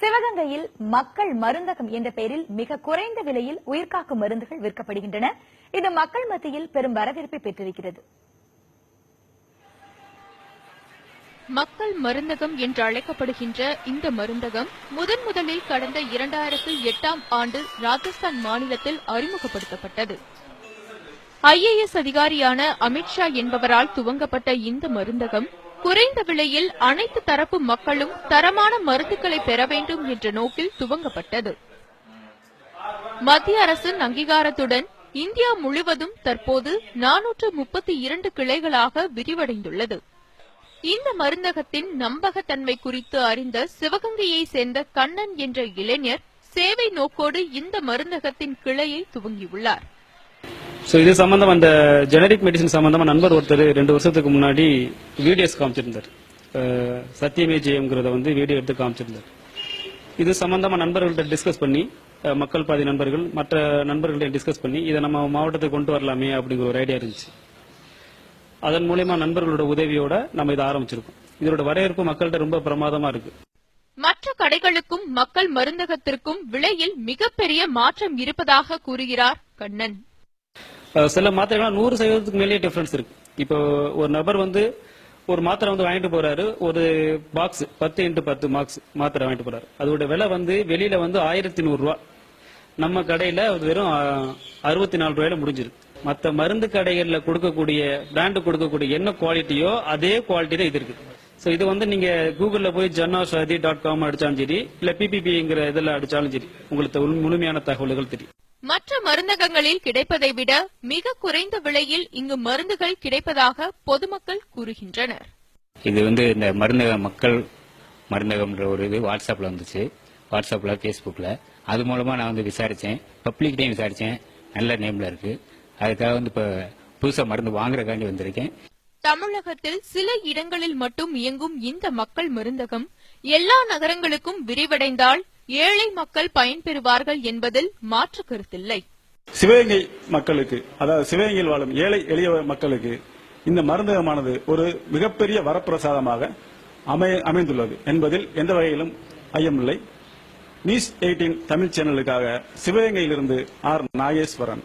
சிவகங்கையில் மக்கள் மருந்தகம் என்ற பெயரில் மிக குறைந்த விலையில் உயிர்காக்கும் மருந்துகள் விற்கப்படுகின்றன. இது மக்கள் மத்தியில் பெரும் வரவேற்பை பெற்றிருக்கிறது. மக்கள் மருந்தகம் என்று அழைக்கப்படுகின்ற இந்த மருந்தகம் முதன் முதலில் கடந்த இரண்டாயிரத்து எட்டாம் ஆண்டு ராஜஸ்தான் மாநிலத்தில் அறிமுகப்படுத்தப்பட்டது. ஐஏஎஸ் அதிகாரியான அமித்ஷா என்பவரால் துவங்கப்பட்ட இந்த மருந்தகம் குறைந்த விலையில் அனைத்து தரப்பு மக்களும் தரமான மருந்துகளை பெற வேண்டும் என்ற நோக்கில் துவங்கப்பட்டது. மத்திய அரசின் அங்கீகாரத்துடன் இந்தியா முழுவதும் தற்போது நானூற்று முப்பத்தி இரண்டு கிளைகளாக விரிவடைந்துள்ளது. இந்த மருந்தகத்தின் நம்பகத்தன்மை குறித்து அறிந்த சிவகங்கையை சேர்ந்த கண்ணன் என்ற இளைஞர் சேவை நோக்கோடு இந்த மருந்தகத்தின் கிளையை துவங்கியுள்ளார். ஸோ இது சம்பந்தம் அந்த ஜெனரிக் மெடிசன் சம்பந்தமா நண்பர் ஒருத்தர் ரெண்டு வருஷத்துக்கு முன்னாடி வீடியோஸ் காமிச்சிருந்தார். சத்தியமே ஜெயம்ங்கிறத வந்து வீடியோ எடுத்து காமிச்சிருந்தார். இது சம்பந்தமா நண்பர்கள்ட்ட டிஸ்கஸ் பண்ணி மக்கள் பாதி நண்பர்கள் மற்ற நண்பர்கள்ட்ட டிஸ்கஸ் பண்ணி இதை நம்ம மாவட்டத்துக்கு கொண்டு வரலாமே அப்படிங்கிற ஒரு ஐடியா இருந்துச்சு. அதன் மூலயமா நண்பர்களோட உதவியோட நம்ம இதை ஆரம்பிச்சிருக்கோம். இதோட வரவேற்பு மக்கள்கிட்ட ரொம்ப பிரமாதமா இருக்கு. மற்ற கடைகளுக்கும் மக்கள் மருந்தகத்திற்கும் விலையில் மிகப்பெரிய மாற்றம் இருப்பதாக கூறுகிறார் கண்ணன். சில மாத்திரைகள்லாம் நூறு சதவீதத்துக்கு மேலேயே டிஃபரன்ஸ் இருக்கு. இப்போ ஒரு நபர் வந்து ஒரு மாத்திரை வந்து வாங்கிட்டு போறாரு ஒரு பாக்ஸ் பத்து இன்ட்டு பத்து மார்க்ஸ் மாத்திரை வாங்கிட்டு போறாரு. அதோட விலை வந்து வெளியில வந்து ஆயிரத்தி நூறுரூவா நம்ம கடையில அது வெறும் அறுபத்தி நாலு ரூபாயில முடிஞ்சிருக்கு. மற்ற மருந்து கடைகளில் கொடுக்கக்கூடிய பிராண்டு கொடுக்கக்கூடிய என்ன குவாலிட்டியோ அதே குவாலிட்டி தான் இது இருக்கு. ஸோ இது வந்து நீங்க கூகுளில் போய் ஜன்னா ஷாதி டாட் காம் அடிச்சாலும் சரி இல்லை பிபிபிங்கிற இதில் அடிச்சாலும் சரி உங்களுக்கு முழுமையான தகவல்கள் தெரியும். மற்ற மருந்தகங்களில் கிடைப்பதை விட மிக குறைந்த விலையில் இங்கு மருந்துகள் கிடைப்பதாக பொதுமக்கள் கூறுகின்றனர். இது வந்து இந்த மருந்தக மக்கள் மருந்தகம்ன்ற ஒரு இது வாட்ஸ்அப்ல வந்துச்சு. வாட்ஸ்அப்ல ஃபேஸ்புக்ல அது மூலமா நான் வந்து விசாரிச்சேன். பப்ளிக்டையும் விசாரிச்சேன். நல்ல நேம்ல இருக்கு. அதுக்காக வந்து இப்ப புதுசா மருந்து வாங்குறதுக்காண்டி வந்திருக்கேன். தமிழகத்தில் சில இடங்களில் மட்டும் இயங்கும் இந்த மக்கள் மருந்தகம் எல்லா நகரங்களுக்கும் விரிவடைந்தால் ஏழை மக்கள் பயன்பெறுவார்கள் என்பதில் மாற்று கருத்தில்லை. சிவகங்கை மக்களுக்கு அதாவது சிவகங்கையில் வாழும் ஏழை எளிய மக்களுக்கு இந்த மருந்தகமானது ஒரு மிகப்பெரிய வரப்பிரசாதமாக அமை- அமைந்துள்ளது என்பதில் எந்த வகையிலும் ஐயமில்லை நியூஸ் எயிட்டீன் தமிழ் சேனலுக்காக சிவகங்கையிலிருந்து ஆர் நாகேஸ்வரன்.